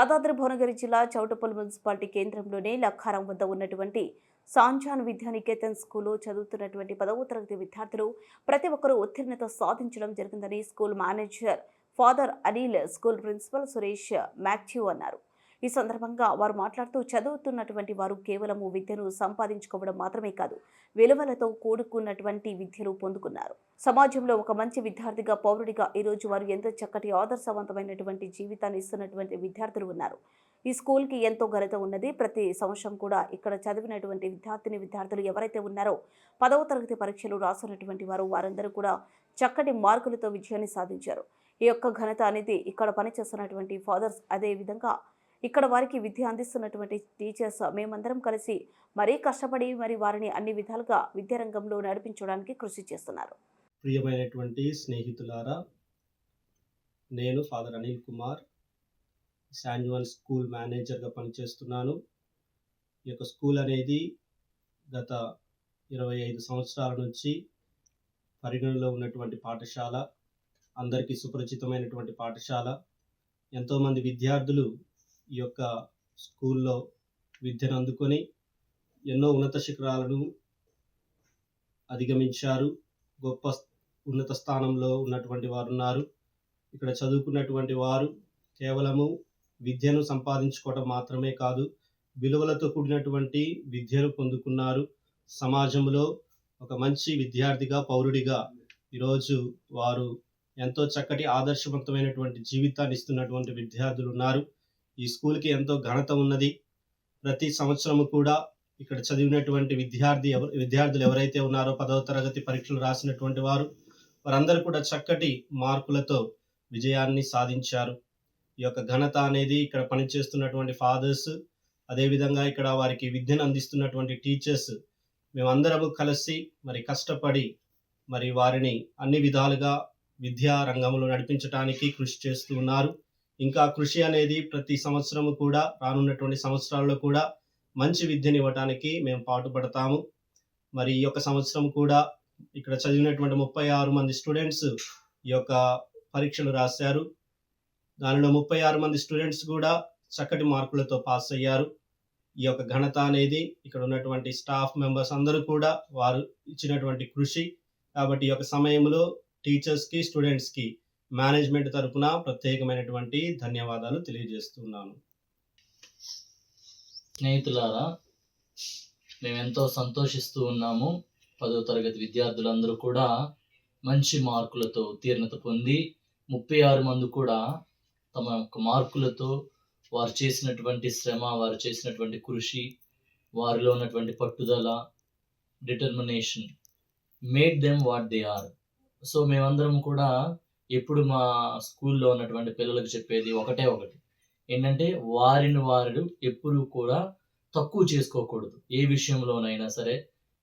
యాదాద్రి భువనగిరి జిల్లా చౌటపల్లి మున్సిపాలిటీ కేంద్రంలోనే లక్కారం వద్ద ఉన్నటువంటి సాంజాన్ విద్యానికేతన్ స్కూల్లో చదువుతున్నటువంటి పదవ తరగతి విద్యార్థులు ప్రతి ఒక్కరూ ఉత్తీర్ణత సాధించడం జరిగిందని school manager father Anil school principal Suresh Mathew అన్నారు. ఈ సందర్భంగా వారు మాట్లాడుతూ చదువుతున్నటువంటి వారు కేవలము విద్యను సంపాదించుకోవడం మాత్రమే కాదు విలువలతో కూడుకున్నటువంటి విద్యను పొందుకున్నారు. సమాజంలో ఒక మంచి విద్యార్థిగా పౌరుడిగా ఈరోజు వారు ఎంతో చక్కటి ఆదర్శవంతమైనటువంటి జీవితాన్ని ఇస్తున్నటువంటి విద్యార్థులు ఉన్నారు. ఈ స్కూల్కి ఎంతో ఘనత ఉన్నది. ప్రతి సంవత్సరం కూడా ఇక్కడ చదివినటువంటి విద్యార్థిని విద్యార్థులు ఎవరైతే ఉన్నారో పదవ తరగతి పరీక్షలు రాస్తున్నటువంటి వారు వారందరూ కూడా చక్కటి మార్కులతో విజయాన్ని సాధించారు. ఈ యొక్క ఘనత అనేది ఇక్కడ పనిచేస్తున్నటువంటి ఫాదర్స్ అదే విధంగా ఇక్కడ వారికి విద్య అందిస్తున్నటువంటి టీచర్స్ మేమందరం కలిసి మరీ కష్టపడి మరి వారిని అన్ని విధాలుగా విద్యారంగంలో నడిపించడానికి కృషి చేస్తున్నారు. ప్రియమైనటువంటి స్నేహితులారా నేను father Anil Kumar Samuel school మేనేజర్గా పనిచేస్తున్నాను. ఈ యొక్క స్కూల్ అనేది గత ఇరవై ఐదు సంవత్సరాల నుంచి పరిగణలో ఉన్నటువంటి పాఠశాల అందరికీ సుపరిచితమైనటువంటి పాఠశాల. ఎంతోమంది విద్యార్థులు ఈ యొక్క స్కూల్లో విద్యను అందుకొని ఎన్నో ఉన్నత శిఖరాలను అధిగమించారు. గొప్ప ఉన్నత స్థానంలో ఉన్నటువంటి వారు ఉన్నారు ఇక్కడ చదువుకున్నటువంటి వారు కేవలము విద్యను సంపాదించుకోవడం మాత్రమే కాదు విలువలతో కూడినటువంటి విద్యను పొందుకున్నారు. సమాజంలో ఒక మంచి విద్యార్థిగా పౌరుడిగా ఈరోజు వారు ఎంతో చక్కటి ఆదర్శవంతమైనటువంటి జీవితాన్ని ఇస్తున్నటువంటి విద్యార్థులు ఉన్నారు. ఈ స్కూల్కి ఎంతో ఘనత ఉన్నది. ప్రతి సంవత్సరము కూడా ఇక్కడ చదివినటువంటి విద్యార్థి ఎవరు విద్యార్థులు ఎవరైతే ఉన్నారో పదవ తరగతి పరీక్షలు రాసినటువంటి వారు వారందరూ కూడా చక్కటి మార్కులతో విజయాన్ని సాధించారు. ఈ యొక్క ఘనత అనేది ఇక్కడ పనిచేస్తున్నటువంటి ఫాదర్స్ అదేవిధంగా ఇక్కడ వారికి విద్యను అందిస్తున్నటువంటి టీచర్స్ మేమందరము కలిసి మరి కష్టపడి మరి వారిని అన్ని విధాలుగా విద్యా రంగంలో నడిపించడానికి కృషి చేస్తూ ఉన్నారు. ఇంకా కృషి అనేది ప్రతి సంవత్సరము కూడా రానున్నటువంటి సంవత్సరాల్లో కూడా మంచి విద్యను ఇవ్వడానికి మేము పాటుపడతాము. మరి ఈ యొక్క సంవత్సరం కూడా ఇక్కడ చదివినటువంటి ముప్పై ఆరు మంది స్టూడెంట్స్ ఈ యొక్క పరీక్షలు రాశారు. దానిలో ముప్పై ఆరు మంది స్టూడెంట్స్ కూడా చక్కటి మార్కులతో పాస్ అయ్యారు. ఈ యొక్క ఘనత అనేది ఇక్కడ ఉన్నటువంటి స్టాఫ్ మెంబర్స్ అందరూ కూడా వారు ఇచ్చినటువంటి కృషి. కాబట్టి ఈ యొక్క సమయంలో టీచర్స్కి స్టూడెంట్స్కి మేనేజ్మెంట్ తరపున ప్రత్యేకమైనటువంటి ధన్యవాదాలు తెలియజేస్తున్నాను. స్నేహితులారా మేమెంతో సంతోషిస్తూ ఉన్నాము. పదో తరగతి విద్యార్థులందరూ కూడా మంచి మార్కులతో ఉత్తీర్ణత పొంది ముప్పై ఆరు మంది కూడా తమ యొక్క మార్కులతో వారు చేసినటువంటి శ్రమ వారు చేసినటువంటి కృషి వారిలో ఉన్నటువంటి పట్టుదల determination made them what they are so మేమందరం కూడా ఎప్పుడు మా స్కూల్లో ఉన్నటువంటి పిల్లలకు చెప్పేది ఒకటే ఒకటి. ఏంటంటే వారిని వారు ఎప్పుడు కూడా తక్కువ చేసుకోకూడదు. ఏ విషయంలోనైనా సరే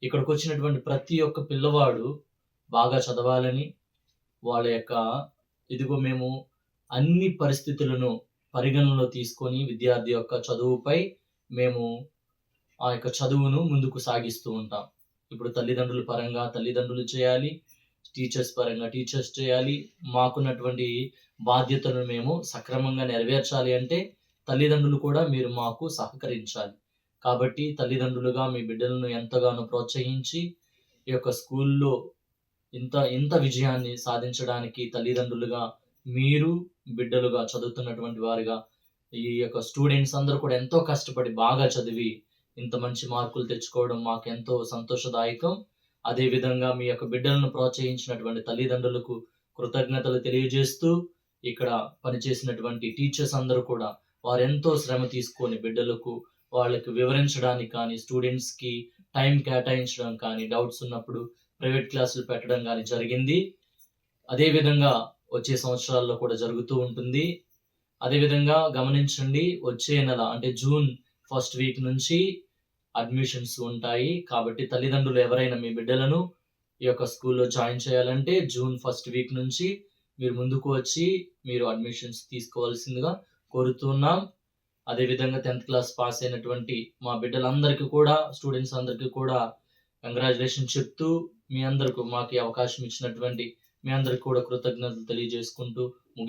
ఇక్కడికి వచ్చినటువంటి ప్రతి ఒక్క పిల్లవాడు బాగా చదవాలని వాళ్ళ యొక్క ఇదిగో మేము అన్ని పరిస్థితులను పరిగణనలో తీసుకొని విద్యార్థి యొక్క చదువుపై మేము ఆ యొక్క చదువును ముందుకు సాగిస్తూ ఉంటాం. ఇప్పుడు తల్లిదండ్రుల పరంగా తల్లిదండ్రులు చేయాలి టీచర్స్ పరంగా టీచర్స్ చేయాలి. మాకున్నటువంటి బాధ్యతలను మేము సక్రమంగా నెరవేర్చాలి అంటే తల్లిదండ్రులు కూడా మీరు మాకు సహకరించాలి. కాబట్టి తల్లిదండ్రులుగా మీ బిడ్డలను ఎంతగానో ప్రోత్సహించి ఈ యొక్క స్కూల్లో ఇంత ఇంత విజయాన్ని సాధించడానికి తల్లిదండ్రులుగా మీరు బిడ్డలుగా చదువుతున్నటువంటి వారుగా ఈ యొక్క స్టూడెంట్స్ అందరూ కూడా ఎంతో కష్టపడి బాగా చదివి ఇంత మంచి మార్కులు తెచ్చుకోవడం మాకు ఎంతో సంతోషదాయకం. అదేవిధంగా మీ యొక్క బిడ్డలను ప్రోత్సహించినటువంటి తల్లిదండ్రులకు కృతజ్ఞతలు తెలియజేస్తూ ఇక్కడ పనిచేసినటువంటి టీచర్స్ అందరూ కూడా వారు ఎంతో శ్రమ తీసుకొని బిడ్డలకు వాళ్ళకి వివరించడానికి కానీ స్టూడెంట్స్కి టైం కేటాయించడం కానీ డౌట్స్ ఉన్నప్పుడు ప్రైవేట్ క్లాసులు పెట్టడం కానీ జరిగింది. అదేవిధంగా వచ్చే సంవత్సరాల్లో కూడా జరుగుతూ ఉంటుంది. అదేవిధంగా గమనించండి వచ్చే నెల అంటే జూన్ ఫస్ట్ వీక్ నుంచి అడ్మిషన్స్ ఉంటాయి. కాబట్టి తల్లిదండ్రులు ఎవరైనా మీ బిడ్డలను ఈ యొక్క స్కూల్లో జాయిన్ చేయాలంటే జూన్ ఫస్ట్ వీక్ నుంచి మీరు ముందుకు వచ్చి మీరు అడ్మిషన్స్ తీసుకోవాల్సిందిగా కోరుతున్నాం అదేవిధంగా టెన్త్ క్లాస్ పాస్ అయినటువంటి మా బిడ్డలందరికీ కూడా స్టూడెంట్స్ అందరికీ కూడా కంగ్రాచులేషన్ చెప్తూ మీ అందరికీ మాకు అవకాశం ఇచ్చినటువంటి మీ అందరికి కూడా కృతజ్ఞతలు తెలియజేసుకుంటూ ముగి